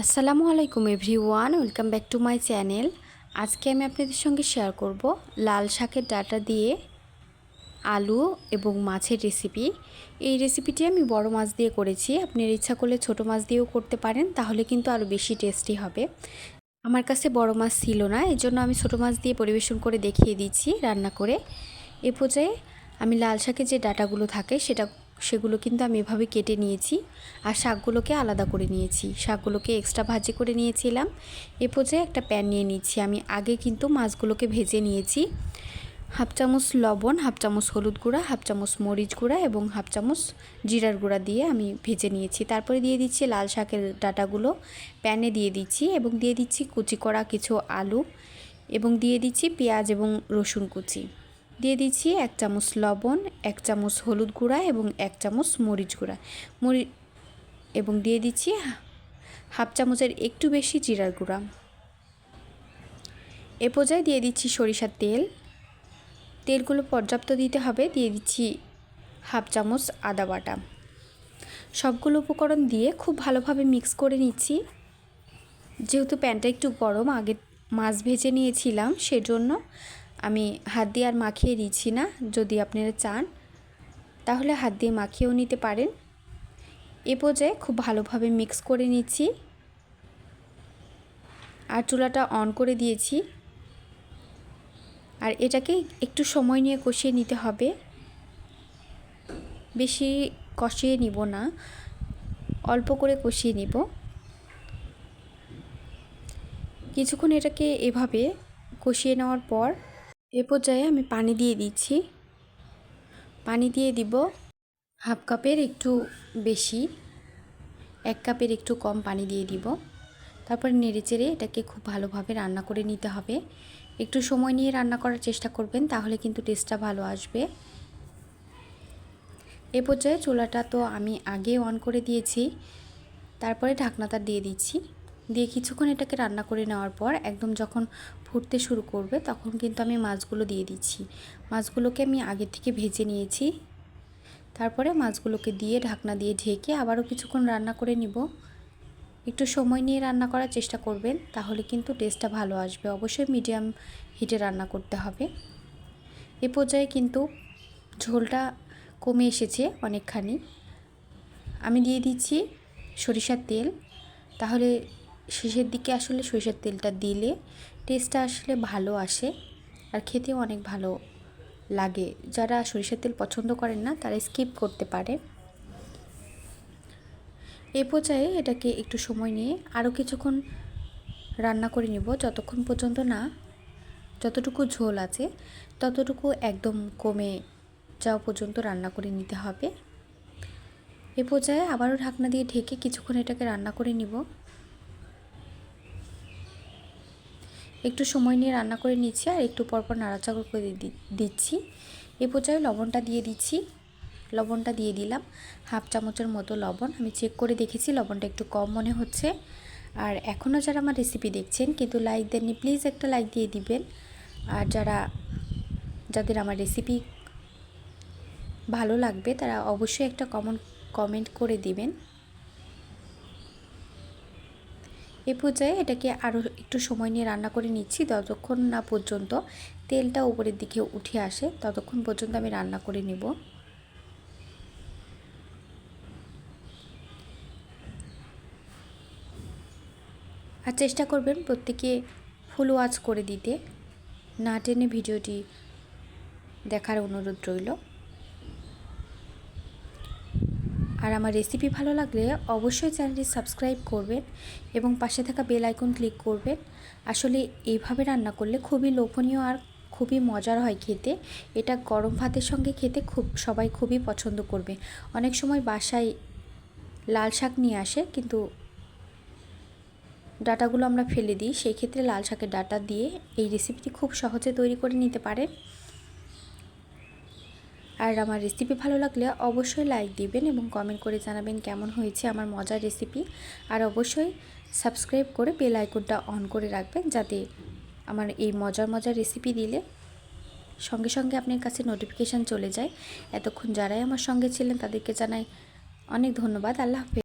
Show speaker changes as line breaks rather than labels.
আসসালামু আলাইকুম everyone, welcome back to my channel. আজকে আমি আপনাদের সঙ্গে শেয়ার করব লাল শাকের ডাটা দিয়ে আলু এবং মাছের রেসিপি। এই রেসিপিটি আমি বড় মাছ দিয়ে করেছি। আপনার ইচ্ছা করলে ছোট মাছ দিয়েও করতে পারেন, তাহলে কিন্তু আরও বেশি টেস্টি হবে। আমার কাছে বড় মাছ ছিল না এই জন্য আমি ছোট মাছ দিয়ে পরিবেশন করে দেখিয়ে দিচ্ছি রান্না করে। এ পর্যায়ে আমি লাল শাকের যে ডাটাগুলো থাকে, সেটা সেগুলো কিন্তু আমি এভাবে কেটে নিয়েছি আর শাকগুলোকে আলাদা করে নিয়েছি। শাকগুলোকে এক্সট্রা ভাজি করে নিয়েছিলাম। এ পর্যায়ে একটা প্যান নিয়ে নিচ্ছি। আমি আগে কিন্তু মাছগুলোকে ভেজে নিয়েছি। হাফ চামচ লবণ, হাফ চামচ হলুদ গুঁড়া, হাফ চামচ মরিচ গুঁড়া এবং হাফ চামচ জিরার গুঁড়া দিয়ে আমি ভেজে নিয়েছি। তারপরে দিয়ে দিচ্ছি লাল শাকের ডাটাগুলো। প্যানে দিয়ে দিচ্ছি এবং দিয়ে দিচ্ছি কুচি করা কিছু আলু এবং দিয়ে দিচ্ছি পেঁয়াজ এবং রসুন কুচি। দিয়ে দিচ্ছি এক চামচ লবণ, এক চামচ হলুদ গুঁড়া এবং এক চামচ মরিচ গুঁড়া। মরি, এবং দিয়ে দিচ্ছি হাফ চামচের একটু বেশি জিরার গুঁড়া। এ পর্যায়ে দিয়ে দিচ্ছি সরিষার তেল। তেলগুলো পর্যাপ্ত দিতে হবে, দিয়ে দিচ্ছি হাফ চামচ আদা বাটা। সবগুলো উপকরণ দিয়ে খুব ভালোভাবে মিক্স করে নিচ্ছি। যেহেতু প্যানটা একটু গরম, আগে মাছ ভেজে নিয়েছিলাম, সেজন্য আমি হাত দিয়ে আর মাখিয়ে দিচ্ছি না, যদি আপনারা চান, তাহলে হাত দিয়ে মাখিয়েও নিতে পারেন। এ পর্যায়ে খুব ভালোভাবে মিক্স করে নিচ্ছি। আর চুলাটা অন করে দিয়েছি। আর এটাকে একটু সময় নিয়ে কষিয়ে নিতে হবে। বেশি কষিয়ে নিব না, অল্প করে কষিয়ে নিব। কিছুক্ষণ এটাকে এভাবে কষিয়ে নেওয়ার পর এ পর্যায়ে আমি পানি দিয়ে দিচ্ছি। পানি দিয়ে দিব হাফ কাপের একটু বেশি, এক কাপের একটু কম পানি দিয়ে দিব। তারপরে নেড়ে চেড়ে এটাকে খুব ভালোভাবে রান্না করে নিতে হবে। একটু সময় নিয়ে রান্না করার চেষ্টা করবেন, তাহলে কিন্তু টেস্টটা ভালো আসবে। এ পর্যায়ে চুলাটা তো আমি আগে অন করে দিয়েছি, তারপরে ঢাকনাটা দিয়ে দিচ্ছি। দিয়ে কিছুক্ষণ এটাকে রান্না করে নেওয়ার পর একদম যখন ফুটতে শুরু করবে তখন কিন্তু আমি মাছগুলো দিয়ে দিচ্ছি। মাছগুলোকে আমি আগে থেকে ভেজে নিয়েছি। তারপরে মাছগুলোকে দিয়ে ঢাকনা দিয়ে ঢেকে আবারও কিছুক্ষণ রান্না করে নিব। একটু সময় নিয়ে রান্না করার চেষ্টা করবেন, তাহলে কিন্তু টেস্টটা ভালো আসবে। অবশ্যই মিডিয়াম হিটে রান্না করতে হবে। এ পর্যায়ে কিন্তু ঝোলটা কমে এসেছে অনেকখানি। আমি দিয়ে দিচ্ছি সরিষার তেল। তাহলে শেষের দিকে আসলে সরিষার তেলটা দিলে টেস্টটা আসলে ভালো আসে আর খেতেও অনেক ভালো লাগে। যারা সরিষার তেল পছন্দ করেন না, তারা স্কিপ করতে পারে। এ পর্যায়ে এটাকে একটু সময় নিয়ে আরও কিছুক্ষণ রান্না করে নেব। যতক্ষণ পর্যন্ত না যতটুকু ঝোল আছে, ততটুকু একদম কমে যাওয়া পর্যন্ত রান্না করে নিতে হবে। এ পর্যায়ে আবারও ঢাকনা দিয়ে ঢেকে কিছুক্ষণ এটাকে রান্না করে নিব। একটু সময় নিয়ে রান্না করে নিচ্ছি আর একটু পরপর নাড়াচাড়া করে দিচ্ছি। এ পর্যায়ে লবণটা দিয়ে দিচ্ছি। লবণটা দিয়ে দিলাম হাফ চামচের মতো লবণ। আমি চেক করে দেখেছি লবণটা একটু কম মনে হচ্ছে। আর এখনও যারা আমার রেসিপি দেখছেন কিন্তু লাইক দেননি প্লিজ একটা লাইক দিয়ে দিবেন। আর যারা, যাদের আমার রেসিপি ভালো লাগবে তারা অবশ্যই একটা কমন কমেন্ট করে দিবেন। এ পর্যায়ে এটাকে আরও একটু সময় নিয়ে রান্না করে নিচ্ছি। ততক্ষণ না পর্যন্ত তেলটা উপরের দিকে উঠে আসে, ততক্ষণ পর্যন্ত আমি রান্না করে নেব। আর চেষ্টা করবেন প্রত্যেকে ফুল ওয়াচ করে দিতে। না টেনে ভিডিওটি দেখার অনুরোধ রইল। আর আমার রেসিপি ভালো লাগলে অবশ্যই চ্যানেলটি সাবস্ক্রাইব করবেন এবং পাশে থাকা বেল আইকন ক্লিক করবেন। আসলে এইভাবে রান্না করলে খুবই লোভনীয় আর খুবই মজার হয় খেতে। এটা গরম ভাতের সঙ্গে খেতে খুব, সবাই খুবই পছন্দ করবে। অনেক সময় বাসায় লাল শাক নিয়ে আসে, কিন্তু ডাটাগুলো আমরা ফেলে দিই। সেই ক্ষেত্রে লাল শাকের ডাটা দিয়ে এই রেসিপিটি খুব সহজে তৈরি করে নিতে পারেন। আর আমার রেসিপি ভালো লাগলে অবশ্যই লাইক দিবেন এবং কমেন্ট করে জানাবেন কেমন হয়েছে আমার মজার রেসিপি আর অবশ্যই সাবস্ক্রাইব করে বেল আইকনটা অন করে রাখবেন যাতে আমার এই মজার মজার রেসিপি দিলে সঙ্গে সঙ্গে আপনার কাছে নোটিফিকেশান চলে যায়। এতক্ষণ যারাই আমার সঙ্গে ছিলেন তাদেরকে জানাই অনেক ধন্যবাদ। আল্লাহ হাফেজ।